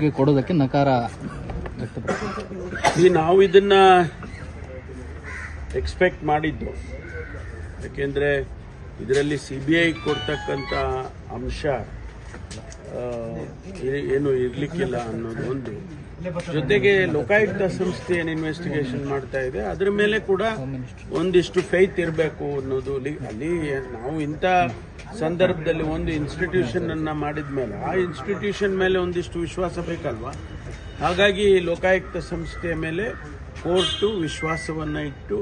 ರಾಜ್ಯಕ್ಕೆ ಕೊಡೋದಕ್ಕೆ ನಕಾರ ವ್ಯಕ್ತಪಡಿಸಿದ್ದಾರೆ. ಈ ನಾವು ಇದನ್ನ ಎಕ್ಸ್ಪೆಕ್ಟ್ ಮಾಡಿದ್ದು. ಯಾಕೆಂದ್ರೆ ಇದರಲ್ಲಿ ಸಿ ಬಿ ಐ ಕೊಡ್ತಕ್ಕಂಥ ಅಂಶ ಏನು ಇರ್ಲಿಕ್ಕಿಲ್ಲ ಅನ್ನೋದು ಒಂದು. ಜೊತೆಗೆ ಲೋಕಾಯುಕ್ತ ಸಂಸ್ಥೆ ಏನು ಇನ್ವೆಸ್ಟಿಗೇಷನ್ ಮಾಡ್ತಾ ಇದೆ, ಅದ್ರ ಮೇಲೆ ಕೂಡ ಒಂದಿಷ್ಟು ಫೈತ್ ಇರಬೇಕು ಅನ್ನೋದು ಅಲ್ಲಿ ನಾವು ಇಂಥ ಸಂದರ್ಭದಲ್ಲಿ ಒಂದು ಇನ್ಸ್ಟಿಟ್ಯೂಷನ್ ಅನ್ನ ಮಾಡಿದ ಮೇಲೆ, ಆ ಇನ್ಸ್ಟಿಟ್ಯೂಷನ್ ಮೇಲೆ ಒಂದಿಷ್ಟು ವಿಶ್ವಾಸ ಬೇಕಲ್ವಾ? ಹಾಗಾಗಿ ಲೋಕಾಯುಕ್ತ ಸಂಸ್ಥೆಯ ಮೇಲೆ ಕೋರ್ಟು ವಿಶ್ವಾಸವನ್ನು ಇಟ್ಟು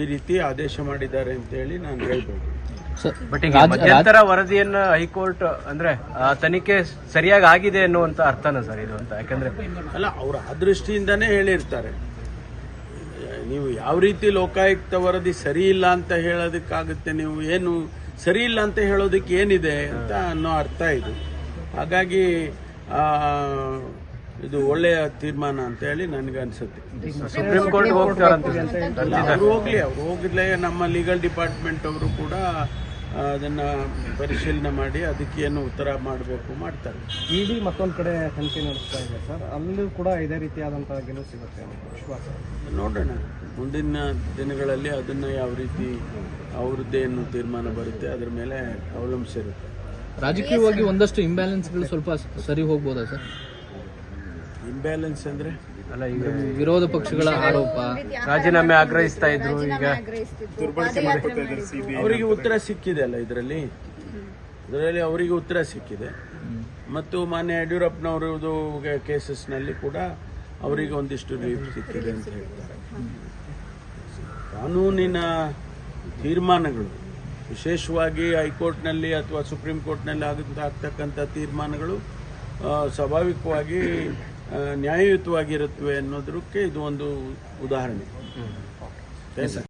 ಈ ರೀತಿ ಆದೇಶ ಮಾಡಿದ್ದಾರೆ ಅಂತ ಹೇಳಿ ನಾನು ಹೇಳ್ಬೋದು. ಬಟ್ ಈಗ ರಾಜ್- ಮಧ್ಯಂತರ ವರದಿಯನ್ನ ಹೈಕೋರ್ಟ್ ಅಂದ್ರೆ ಆ, ತನಿಖೆ ಸರಿಯಾಗಿ ಆಗಿದೆ ಅನ್ನುವಂತ ಅರ್ಥನ ಸರ್ ಇದು ಅಂತ? ಯಾಕಂದ್ರೆ ಅಲ್ಲ ಅವ್ರ ಅದೃಷ್ಟಿಯಿಂದಾನೇ ದೃಷ್ಟಿಯಿಂದನೇ ಹೇಳಿರ್ತಾರೆ. ನೀವು ಯಾವ ರೀತಿ ಲೋಕಾಯುಕ್ತ ವರದಿ ಸರಿ ಇಲ್ಲ ಅಂತ ಹೇಳೋದಕ್ಕಾಗುತ್ತೆ ನೀವು ಏನು ಸರಿ ಇಲ್ಲ ಅಂತ ಹೇಳೋದಕ್ಕೆ ಏನಿದೆ ಅಂತ ಅನ್ನೋ ಅರ್ಥ ಇದು. ಹಾಗಾಗಿ ಇದು ಒಳ್ಳೆಯ ತೀರ್ಮಾನ ಅಂತ ಹೇಳಿ ನನಗೆ ಅನ್ಸುತ್ತೆ. ಸುಪ್ರೀಂ ಕೋರ್ಟ್ ಹೋಗ್ತಾರಂತ. ಅಲ್ಲ, ಅವ್ರು ಹೋಗ್ಲಿ ಅವ್ರು ಹೋಗಿದ್ಲೇ ನಮ್ಮ ಲೀಗಲ್ ಡಿಪಾರ್ಟ್ಮೆಂಟ್ ಅವರು ಕೂಡ ಅದನ್ನ ಪರಿಶೀಲನೆ ಮಾಡಿ ಅದಕ್ಕೆ ಏನು ಉತ್ತರ ಮಾಡಬೇಕು ಮಾಡ್ತಾರೆ. ಇಡಿ ಮತ್ತೊಂದು ಕಡೆ ತನಿಖೆ ನಡೆಸ್ತಾ ಇದೆ ಸರ್. ಅಲ್ಲೂ ಕೂಡ ಇದೇ ರೀತಿಯಾದಂಥ ಗೆಲುವು ಸಿಗುತ್ತೆ ವಿಶ್ವಾಸ. ನೋಡೋಣ. ಮುಂದಿನ ದಿನಗಳಲ್ಲಿ ಅದನ್ನು ಯಾವ ರೀತಿ ಅವ್ರದ್ದೇನು ತೀರ್ಮಾನ ಬರುತ್ತೆ ಅದ್ರ ಮೇಲೆ ಅವಲಂಬಿಸಿರುತ್ತೆ ರಾಜಕೀಯವಾಗಿ ಒಂದಷ್ಟು ಇಂಬ್ಯಾಲೆನ್ಸ್ಗಳು ಸ್ವಲ್ಪ ಸರಿ ಹೋಗ್ಬೋದಾ ಸರ್? ಇಂಬ್ಯಾಲೆನ್ಸ್ ಅಂದ್ರೆ? ಅಲ್ಲ ಈಗ ವಿರೋಧ ಪಕ್ಷಗಳ ಆರೋಪ. ರಾಜೀನಾಮೆ ಆಗ್ರಹಿಸ್ತಾ ಇದ್ರು ಈಗ. ಅವರಿಗೆ ಉತ್ತರ ಸಿಕ್ಕಿದೆ ಅಲ್ಲ ಇದರಲ್ಲಿ? ಇದರಲ್ಲಿ ಅವರಿಗೆ ಉತ್ತರ ಸಿಕ್ಕಿದೆ. ಮತ್ತು ಮಾನ್ಯ ಯಡಿಯೂರಪ್ಪನವರದು ಕೇಸಸ್ನಲ್ಲಿ ಕೂಡ ಅವರಿಗೆ ಒಂದಿಷ್ಟು ರಿಲೀಫ್ ಸಿಕ್ಕಿದೆ ಅಂತ ಹೇಳ್ತಾರೆ. ಕಾನೂನಿನ ತೀರ್ಮಾನಗಳು ವಿಶೇಷವಾಗಿ ಹೈಕೋರ್ಟ್ನಲ್ಲಿ ಅಥವಾ ಸುಪ್ರೀಂ ಕೋರ್ಟ್ನಲ್ಲಿ ಆಗುತ್ತ ಆಗ್ತಕ್ಕಂಥ ತೀರ್ಮಾನಗಳು ಸ್ವಾಭಾವಿಕವಾಗಿ ನ್ಯಾಯಯುತವಾಗಿರುತ್ತವೆ ಅನ್ನೋದಕ್ಕೆ ಇದು ಒಂದು ಉದಾಹರಣೆ.